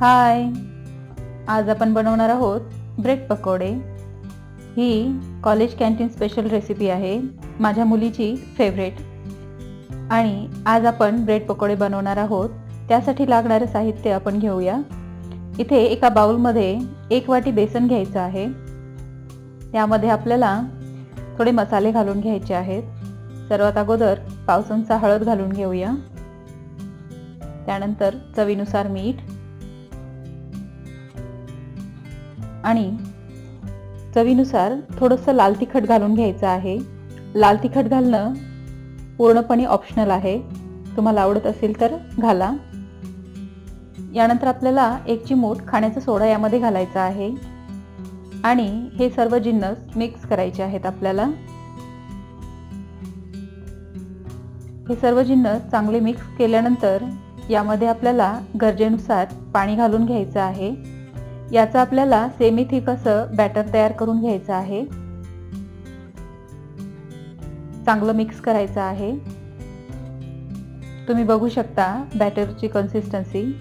हाय. आज आपण बनवणार आहोत ब्रेड पकोडे. ही कॉलेज कॅन्टीन स्पेशल रेसिपी आहे माझ्या मुलीची फेवरेट आणि आज आपण ब्रेड पकोडे बनवणार आहोत त्यासाठी लागणारं साहित्य आपण घेऊया. इथे एका बाउलमध्ये एक वाटी बेसन घ्यायचं आहे. त्यामध्ये आपल्याला थोडे मसाले घालून घ्यायचे आहेत. सर्वात अगोदर पावसांचा हळद घालून घेऊया. त्यानंतर चवीनुसार मीठ आणि चवीनुसार थोडंसं लाल तिखट घालून घ्यायचं आहे. लाल तिखट घालणं पूर्णपणे ऑप्शनल आहे. तुम्हाला आवडत असेल तर घाला. यानंतर आपल्याला एक चिमूट खाण्याचा सोडा यामध्ये घालायचा आहे. आणि हे सर्व जिन्नस मिक्स करायचे आहेत आपल्याला. हे सर्व जिन्नस चांगले मिक्स केल्यानंतर यामध्ये आपल्याला गरजेनुसार पाणी घालून घ्यायचं आहे. याचं आपल्याला सेमी थिक असं बॅटर तयार करून घ्यायचं आहे. चांगलं मिक्स करायचं आहे. तुम्ही बघू शकता बॅटरची कन्सिस्टन्सी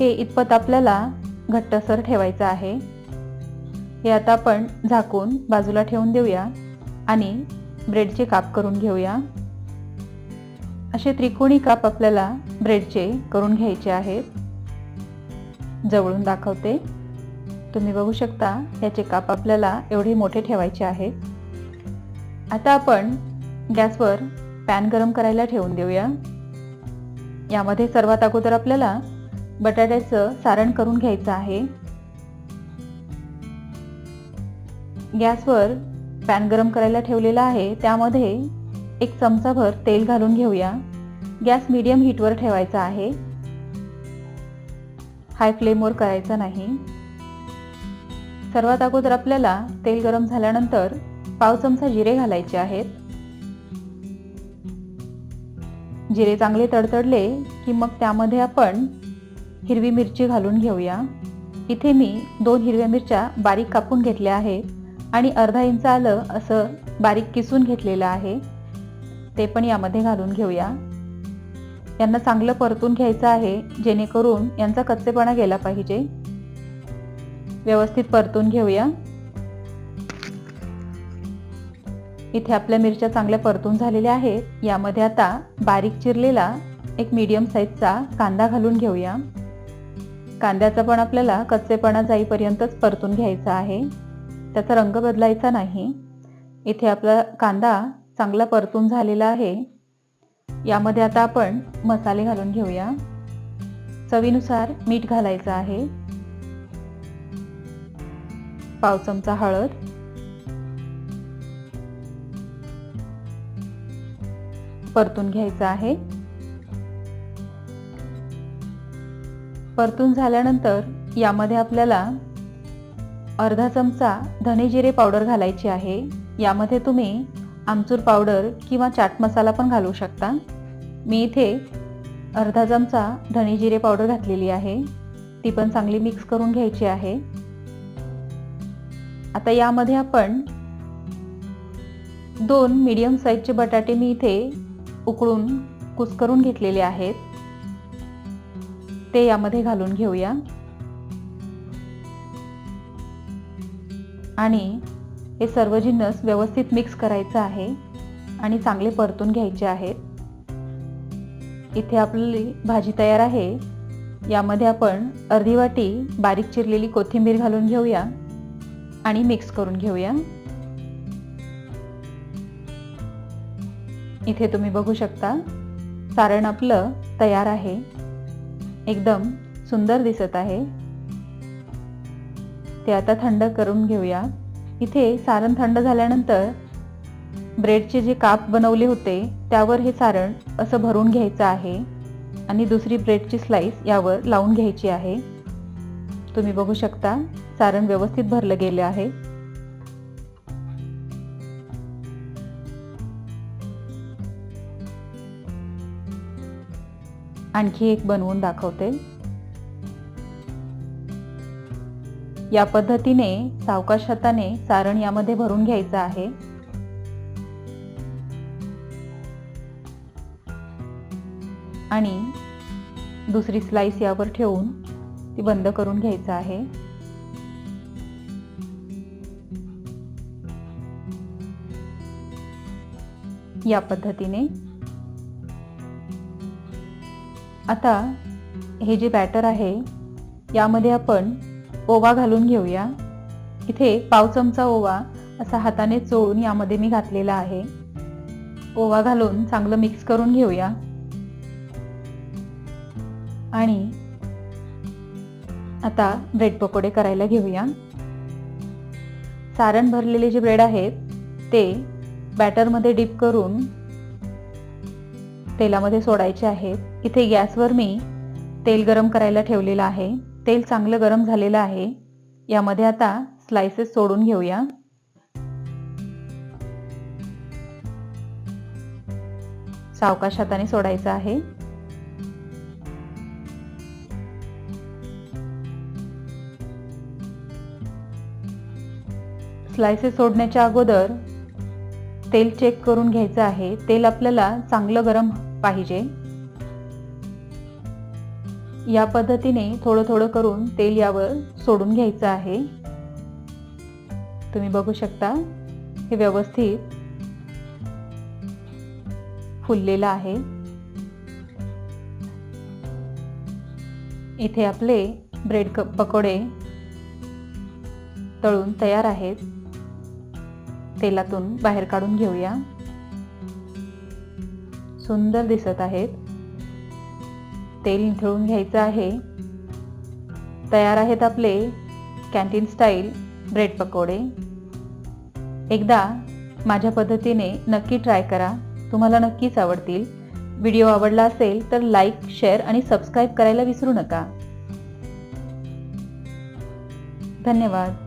हे इतपत आपल्याला घट्टसर ठेवायचं आहे. हे आता आपण झाकून बाजूला ठेवून देऊया आणि ब्रेडचे काप करून घेऊया. असे त्रिकोणी काप आपल्याला ब्रेडचे करून घ्यायचे आहेत. जवळून दाखवते. तुम्ही बघू शकता याचे काप आपल्याला एवढे मोठे ठेवायचे आहे आता आपण गॅसवर पॅन गरम करायला ठेवून देऊया. यामध्ये सर्वात अगोदर आपल्याला बटाट्याचं सारण करून घ्यायचं आहे. गॅसवर पॅन गरम करायला ठेवलेला आहे. त्यामध्ये एक चमचाभर तेल घालून घेऊया. गॅस मीडियम हीटवर ठेवायचा आहे. हाय फ्लेमवर करायचा नाही. सर्वात अगोदर आपल्याला तेल गरम झाल्यानंतर पाव चमचा जिरे घालायचे आहेत. जिरे चांगले तडतडले की मग त्यामध्ये आपण हिरवी मिरची घालून घेऊया. इथे मी दोन हिरव्या मिरच्या बारीक कापून घेतल्या आहेत आणि अर्धा इंच आलं असं बारीक किसून घेतलेलं आहे. ते पण यामध्ये घालून घेऊया. यांना चांगलं परतून घ्यायचं आहे जेणेकरून यांचा कच्चेपणा गेला पाहिजे. व्यवस्थित परतून घेऊया. इथे आपल्या मिरच्या चांगल्या परतून झालेल्या आहेत. यामध्ये आता बारीक चिरलेला एक मीडियम साईजचा कांदा घालून घेऊया. कांद्याचा पण आपल्याला कच्चेपणा जाईपर्यंतच परतून घ्यायचा आहे. त्याचा रंग बदलायचा नाही. इथे आपला कांदा चांगला परतून झालेला आहे. यामध्ये आता आपण मसाले घालून घेऊया. चवीनुसार मीठ घालायचं आहे. पाव चमचा हळद. परतून घ्यायचं आहे. परतून झाल्यानंतर यामध्ये आपल्याला अर्धा चमचा धने जिरे पावडर घालायची आहे. यामध्ये तुम्ही आमचूर पावडर किंवा चाट मसाला पण घालू शकता. मी इथे अर्धा चमचा धने जिरे पावडर घातलेली आहे. ती पण चांगली मिक्स करून घ्यायची आहे. आता यामध्ये आपण दोन मीडियम साईजचे बटाटे मी इथे उकळून कुस्करून घेतलेले आहेत. ते यामध्ये घालून घेऊया. आणि हे सर्व जिन्नस व्यवस्थित मिक्स करायचं आहे आणि चांगले परतून घ्यायचे आहेत. इथे आपली भाजी तयार आहे. यामध्ये आपण अर्धी वाटी बारीक चिरलेली कोथिंबीर घालून घेऊया. आणि मिक्स करून घेऊया. इथे तुम्ही बघू शकता सारण आपलं तयार आहे. एकदम सुंदर दिसत आहे. ते आता थंड करून घेऊया. इथे सारण थंड झाल्यानंतर ब्रेडचे जे काप बनवले होते त्यावर हे सारण असं भरून घ्यायचं आहे. आणि दुसरी ब्रेडची स्लाईस यावर लावून घ्यायची आहे. तुम्ही बघू शकता सारण व्यवस्थित भरलं गेले आहे. आणखी एक बनवून दाखवते. या पद्धतीने सावकाश हाताने सारण यामध्ये भरून घ्यायचं आहे. आणि दुसरी स्लाइस यावर ठेवून ती बंद करून घ्यायचं आहे. या पद्धतीने. आता हे जे बॅटर आहे यामध्ये आपण ओवा घालून घेऊया. इथे पाव चमचा ओवा असा हाताने चोळून यामध्ये मी घातलेला आहे. ओवा घालून चांगलं मिक्स करून घेऊया. आणि आता ब्रेड पकोडे करायला घेऊया. सारण भरलेले जे ब्रेड आहेत ते बॅटरमध्ये डिप करून तेलामध्ये सोडायचे आहेत. इथे गॅसवर मी तेल गरम करायला ठेवलेलं आहे. तेल चांगलं गरम झालेलं आहे. यामध्ये आता स्लायसेस सोडून घेऊया. सावकाश हाताने सोडायचं आहे. स्लायसेस सोडण्याच्या अगोदर तेल चेक करून घ्यायचं आहे. तेल आपल्याला चांगलं गरम पाहिजे. या पद्धतीने थोडं थोडं करून तेल यावर सोडून घ्यायचं आहे. तुम्ही बघू शकता हे व्यवस्थित फुललेलं आहे. इथे आपले ब्रेड क पकोडे तळून तयार आहेत. तेलातून बाहेर काढून घेऊया. सुंदर दिसत आहेत. तेल निथळून घ्यायचं आहे. तयार आहेत आपले कॅन्टीन स्टाईल ब्रेड पकोडे. एकदा माझ्या पद्धतीने नक्की ट्राय करा. तुम्हाला नक्कीच आवडतील. व्हिडिओ आवडला असेल तर लाईक शेअर आणि सबस्क्राईब करायला विसरू नका. धन्यवाद.